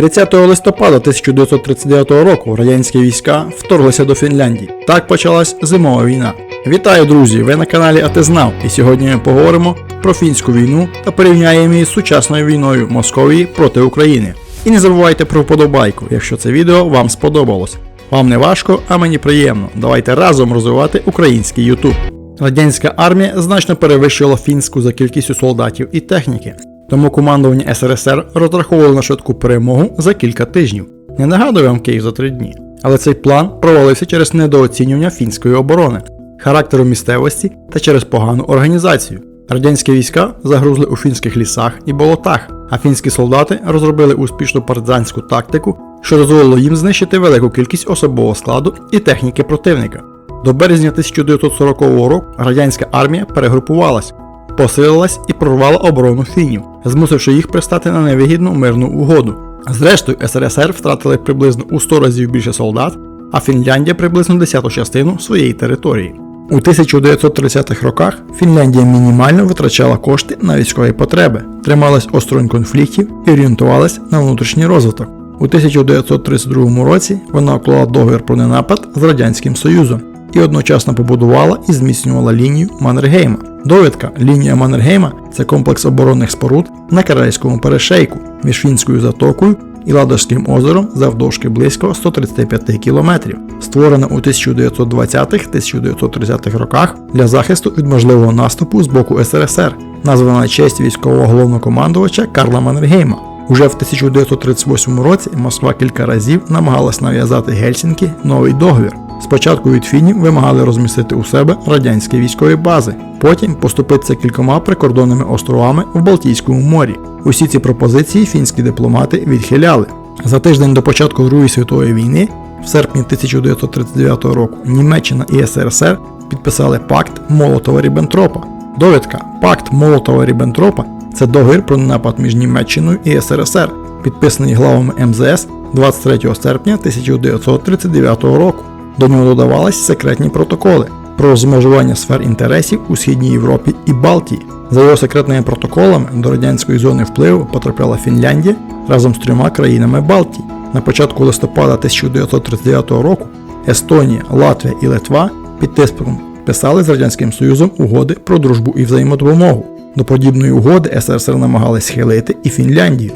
30 листопада 1939 року радянські війська вторглися до Фінляндії. Так почалась зимова війна. Вітаю, друзі! Ви на каналі А і сьогодні ми поговоримо про фінську війну та порівняємо її з сучасною війною Московії проти України. І не забувайте про вподобайку, якщо це відео вам сподобалось. Вам не важко, а мені приємно. Давайте разом розвивати український YouTube. Радянська армія значно перевищувала фінську за кількістю солдатів і техніки, тому командування СРСР розраховувало на швидку перемогу за кілька тижнів. Не нагадую вам Київ за три дні. Але цей план провалився через недооцінювання фінської оборони, характеру місцевості та через погану організацію. Радянські війська загрузли у фінських лісах і болотах, а фінські солдати розробили успішну партизанську тактику, що дозволило їм знищити велику кількість особового складу і техніки противника. До березня 1940 року радянська армія перегрупувалась, посилилась і прорвала оборону фінів, змусивши їх пристати на невигідну мирну угоду. Зрештою, СРСР втратили приблизно у 100 разів більше солдат, а Фінляндія приблизно десяту частину своєї території. У 1930-х роках Фінляндія мінімально витрачала кошти на військові потреби, трималась осторонь конфліктів і орієнтувалась на внутрішній розвиток. У 1932 році вона уклала договір про ненапад з Радянським Союзом і одночасно побудувала і зміцнювала лінію Маннергейма. Довідка лінія Маннергейма це комплекс оборонних споруд на Карельському перешейку між Фінською затокою і Ладожським озером завдовжки близько 135 кілометрів, створена у 1920-1930-х роках для захисту від можливого наступу з боку СРСР, названа на честь військового головнокомандувача Карла Маннергейма. Уже в 1938 році Москва кілька разів намагалась нав'язати Гельсінкі новий договір. Спочатку від фінів вимагали розмістити у себе радянські військові бази, потім поступитися кількома прикордонними островами в Балтійському морі. Усі ці пропозиції фінські дипломати відхиляли. За тиждень до початку Другої світової війни, в серпні 1939 року, Німеччина і СРСР підписали пакт Молотова-Ріббентропа. Довідка Пакт Молотова-Ріббентропа це договір про напад між Німеччиною і СРСР, підписаний главами МЗС 23 серпня 1939 року. До нього додавались секретні протоколи про розмежування сфер інтересів у Східній Європі і Балтії. За його секретними протоколами до радянської зони впливу потрапляла Фінляндія разом з трьома країнами Балтії. На початку листопада 1939 року Естонія, Латвія і Литва під тиском писали з Радянським Союзом угоди про дружбу і взаємодопомогу. До подібної угоди СРСР намагались схилити і Фінляндію.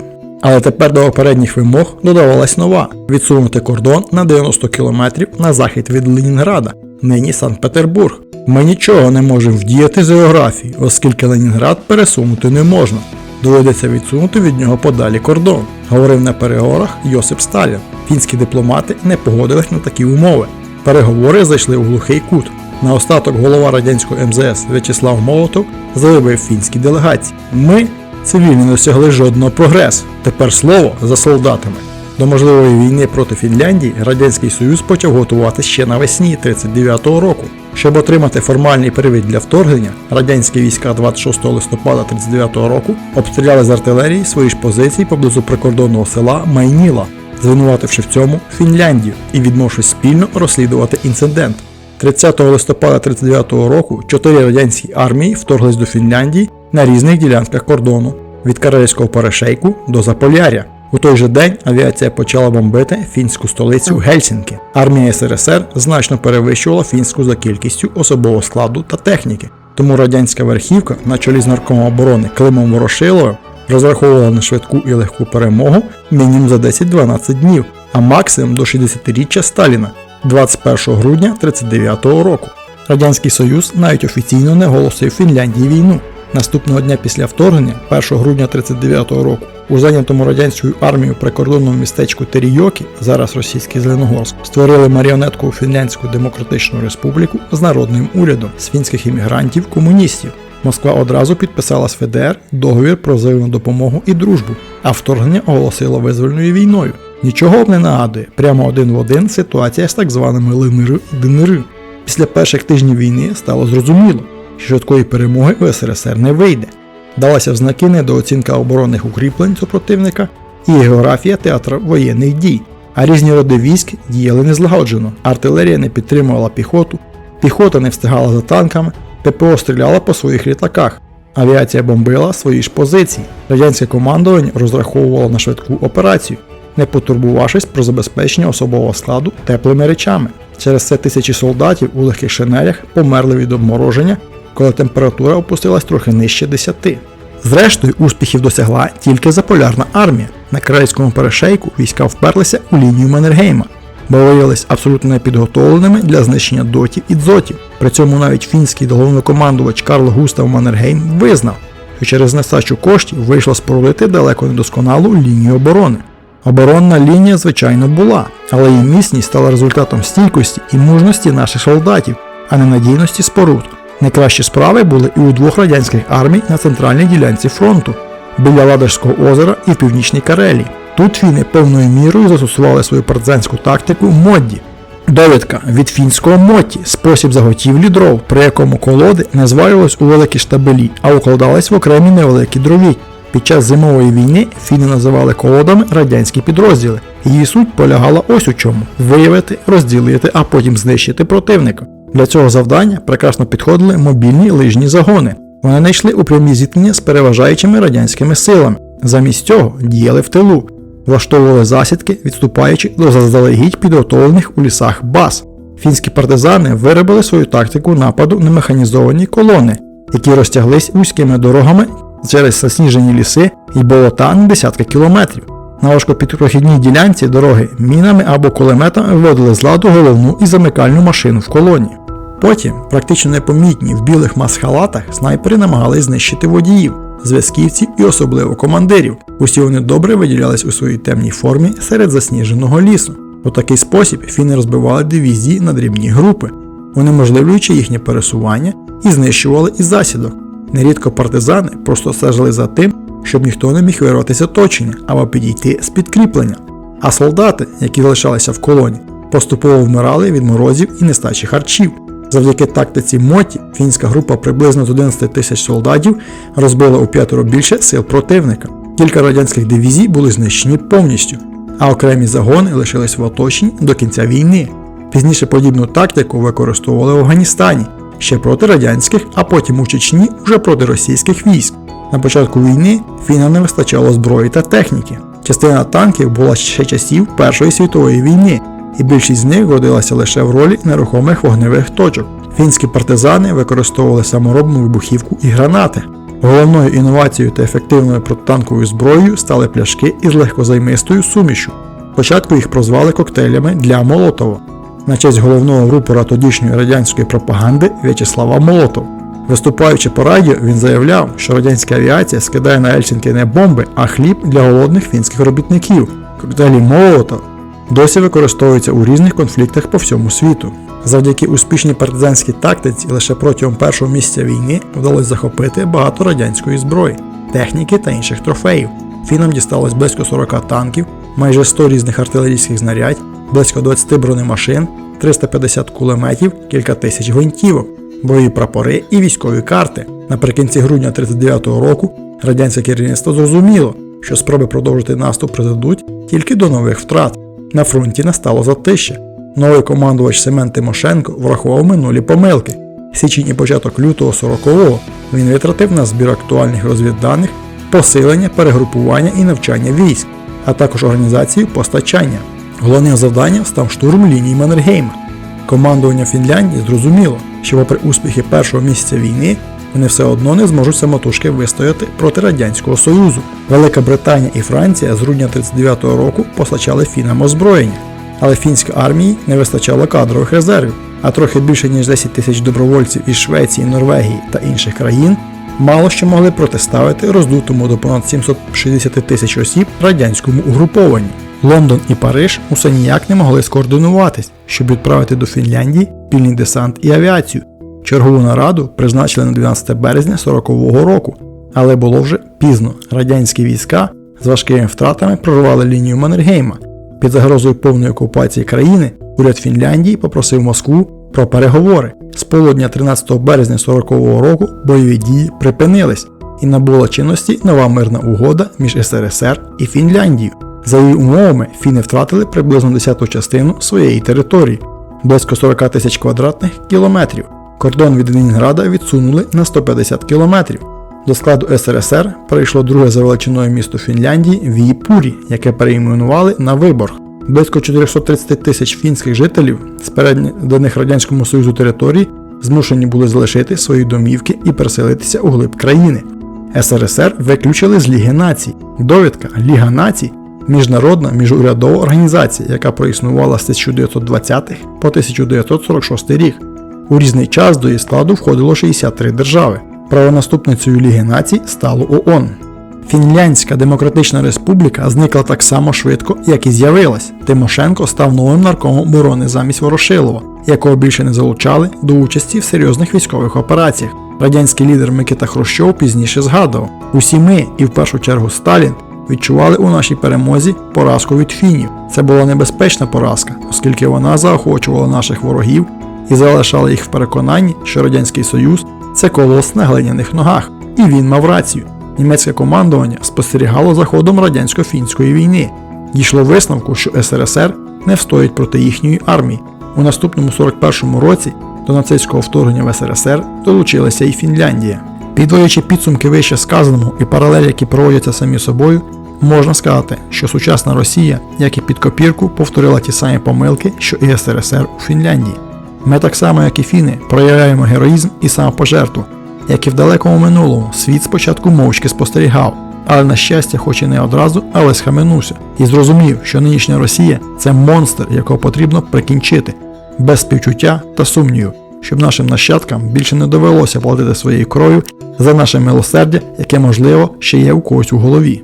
Але тепер до попередніх вимог додавалась нова відсунути кордон на 90 кілометрів на захід від Ленінграда, нині Санкт-Петербург. Ми нічого не можемо вдіяти з географії, оскільки Ленінград пересунути не можна. Доведеться відсунути від нього подалі кордон, говорив на переговорах Йосип Сталін. Фінські дипломати не погодились на такі умови. Переговори зайшли у глухий кут. На остаток голова радянського МЗС В'ячеслав Молотов заявив фінській делегації: Ми цивільні не досягли жодного прогресу. Тепер слово за солдатами. До можливої війни проти Фінляндії Радянський Союз почав готувати ще навесні 39-го року. Щоб отримати формальний привід для вторгнення, радянські війська 26 листопада 39-го року обстріляли з артилерії свої ж позиції поблизу прикордонного села Майніла, звинувативши в цьому Фінляндію і відмовившись спільно розслідувати інцидент. 30 листопада 39-го року чотири радянські армії вторглись до Фінляндії на різних ділянках кордону від Карельського перешейку до Заполяр'я. У той же день авіація почала бомбити фінську столицю Гельсінки. Армія СРСР значно перевищувала фінську за кількістю особового складу та техніки. Тому радянська верхівка на чолі з наркомом оборони Климом Ворошиловим розраховувала на швидку і легку перемогу мінімум за 10-12 днів, а максимум до 60-річчя Сталіна 21 грудня 1939 року. Радянський Союз навіть офіційно не оголосив Фінляндії війну. Наступного дня після вторгнення, 1 грудня 1939 року, у зайнятому радянською армією прикордонному містечку Терійокі, зараз російський Зеленогорськ, створили маріонетку Фінляндську Демократичну Республіку з народним урядом з фінських іммігрантів комуністів. Москва одразу підписала з ФДР договір про взаємну допомогу і дружбу, а вторгнення оголосила визвольною війною. Нічого б не нагадує, прямо один в один ситуація з так званими ЛНР і ДНР. Після перших тижнів війни стало зрозуміло, що швидкої перемоги у СРСР не вийде. Далася в знаки недооцінка оборонних укріплень супротивника і географія театру воєнних дій. А різні роди військ діяли незлагоджено. Артилерія не підтримувала піхоту, піхота не встигала за танками, ППО стріляла по своїх літаках. Авіація бомбила свої ж позиції. Радянське командування розраховувало на швидку операцію. не потурбувавшись про забезпечення особового складу теплими речами. Через це тисячі солдатів у легких шинелях померли від обмороження, коли температура опустилась трохи нижче 10. Зрештою, успіхів досягла тільки заполярна армія. На Карельському перешейку війська вперлися у лінію Маннергейма, бо виявились абсолютно непідготовленими для знищення дотів і дзотів. При цьому навіть фінський головнокомандувач Карл Густав Маннергейм визнав, що через нестачу коштів вийшло спорудити далеко недосконалу лінію оборони. Оборонна лінія, звичайно, була, але її міцність стала результатом стійкості і мужності наших солдатів, а не надійності споруд. Найкращі справи були і у двох радянських армій на центральній ділянці фронту біля Ладожського озера і в Північній Карелії. Тут фіни повною мірою застосували свою партизанську тактику Модді. Довідка від фінського Мотті спосіб заготівлі дров, при якому колоди не звалювались у великі штабелі, а укладались в окремі невеликі дрові. Під час зимової війни фіни називали колодами радянські підрозділи. Її суть полягала ось у чому: виявити, розділити, а потім знищити противника. Для цього завдання прекрасно підходили мобільні лижні загони. Вони не йшли у прямі зіткнення з переважаючими радянськими силами. Замість цього діяли в тилу, влаштовували засідки, відступаючи до заздалегідь підготовлених у лісах баз. Фінські партизани виробили свою тактику нападу на механізовані колони, які розтяглись вузькими дорогами через засніжені ліси і болота на десятки кілометрів. На важкопрохідній ділянці дороги мінами або кулеметами виводили з ладу головну і замикальну машину в колоні. Потім, практично непомітні в білих масхалатах, снайпери намагались знищити водіїв, зв'язківців і особливо командирів. Усі вони добре виділялись у своїй темній формі серед засніженого лісу. У такий спосіб фіни розбивали дивізії на дрібні групи, унеможливлюючи їхнє пересування і знищували із засідок. Нерідко партизани просто стежили за тим, щоб ніхто не міг вирватися оточення або підійти з підкріплення. А солдати, які залишалися в колоні, поступово вмирали від морозів і нестачі харчів. Завдяки тактиці Моті фінська група приблизно з 11 тисяч солдатів розбила у п'ятеро більше сил противника. Кілька радянських дивізій були знищені повністю, а окремі загони лишились в оточенні до кінця війни. Пізніше подібну тактику використовували в Афганістані ще проти радянських, а потім у Чечні вже проти російських військ. На початку війни фінам не вистачало зброї та техніки. Частина танків була ще часів Першої світової війни, і більшість з них годилася лише в ролі нерухомих вогневих точок. Фінські партизани використовували саморобну вибухівку і гранати. Головною інновацією та ефективною протитанковою зброєю стали пляшки із легкозаймистою сумішю. Спочатку їх прозвали коктейлями для Молотова на честь головного рупора тодішньої радянської пропаганди В'ячеслава Молотова. Виступаючи по радіо, він заявляв, що радянська авіація скидає на Ельчинки не бомби, а хліб для голодних фінських робітників. Коктейлі Молотов досі використовуються у різних конфліктах по всьому світу. Завдяки успішній партизанській тактиці лише протягом першого місяця війни вдалося захопити багато радянської зброї, техніки та інших трофеїв. Фінам дісталось близько 40 танків, майже 100 різних артилерійських знарядь, близько 20 бронемашин, 350 кулеметів, кілька тисяч гвинтівок, бойові прапори і військові карти. Наприкінці грудня 39-го року радянське керівництво зрозуміло, що спроби продовжити наступ призведуть тільки до нових втрат. На фронті настало затище. Новий командувач Семен Тимошенко врахував минулі помилки. Січень і початок лютого 40-го він витратив на збір актуальних розвідданих, посилення, перегрупування і навчання військ, а також організацію постачання. Головним завданням став штурм лінії Маннергейма. Командування Фінляндії зрозуміло, що попри успіхи першого місяця війни вони все одно не зможуть самотужки вистояти проти Радянського Союзу. Велика Британія і Франція з грудня 39-го року постачали фінам озброєння, але фінській армії не вистачало кадрових резервів, а трохи більше ніж 10 тисяч добровольців із Швеції, Норвегії та інших країн мало що могли протиставити роздутому до понад 760 тисяч осіб радянському угрупованні. Лондон і Париж усе ніяк не могли скоординуватись, щоб відправити до Фінляндії пільний десант і авіацію. Чергову нараду призначили на 12 березня 40-го року, але було вже пізно. Радянські війська з важкими втратами прорвали лінію Маннергейма. Під загрозою повної окупації країни уряд Фінляндії попросив Москву про переговори. З полудня 13 березня 40-го року бойові дії припинились і набула чинності нова мирна угода між СРСР і Фінляндією. За її умовами, фіни втратили приблизно десяту частину своєї території близько 40 тисяч квадратних кілометрів. Кордон від Ленінграда відсунули на 150 кілометрів. До складу СРСР перейшло друге за величиною місто Фінляндії Віїпурі, яке перейменували на Виборг. Близько 430 тисяч фінських жителів з переданих Радянському Союзу територій змушені були залишити свої домівки і переселитися у глиб країни. СРСР виключили з Ліги націй. Довідка Ліга націй міжнародна міжурядова організація, яка проіснувала з 1920-х по 1946 рік. У різний час до її складу входило 63 держави. Правонаступницею Ліги націй стало ООН. Фінляндська Демократична Республіка зникла так само швидко, як і з'явилась. Тимошенко став новим наркомом оборони замість Ворошилова, якого більше не залучали до участі в серйозних військових операціях. Радянський лідер Микита Хрущов пізніше згадував: усі ми, і в першу чергу Сталін, відчували у нашій перемозі поразку від фінів. Це була небезпечна поразка, оскільки вона заохочувала наших ворогів і залишала їх в переконанні, що Радянський Союз це колос на глиняних ногах. І він мав рацію. Німецьке командування спостерігало за ходом радянсько-фінської війни. Дійшло висновку, що СРСР не встоїть проти їхньої армії. У наступному 41-му році до нацистського вторгнення в СРСР долучилася і Фінляндія. Підводячи підсумки вище сказаного і паралелі, які проводяться самі собою, можна сказати, що сучасна Росія, як і під копірку, повторила ті самі помилки, що і СРСР у Фінляндії. Ми так само, як і фіни, проявляємо героїзм і самопожертву, як і в далекому минулому світ спочатку мовчки спостерігав, але на щастя, хоч і не одразу, але схаменувся і зрозумів, що нинішня Росія це монстр, якого потрібно прикінчити, без співчуття та сумніву, щоб нашим нащадкам більше не довелося платити своєю кров'ю за наше милосердя, яке можливо ще є у когось у голові.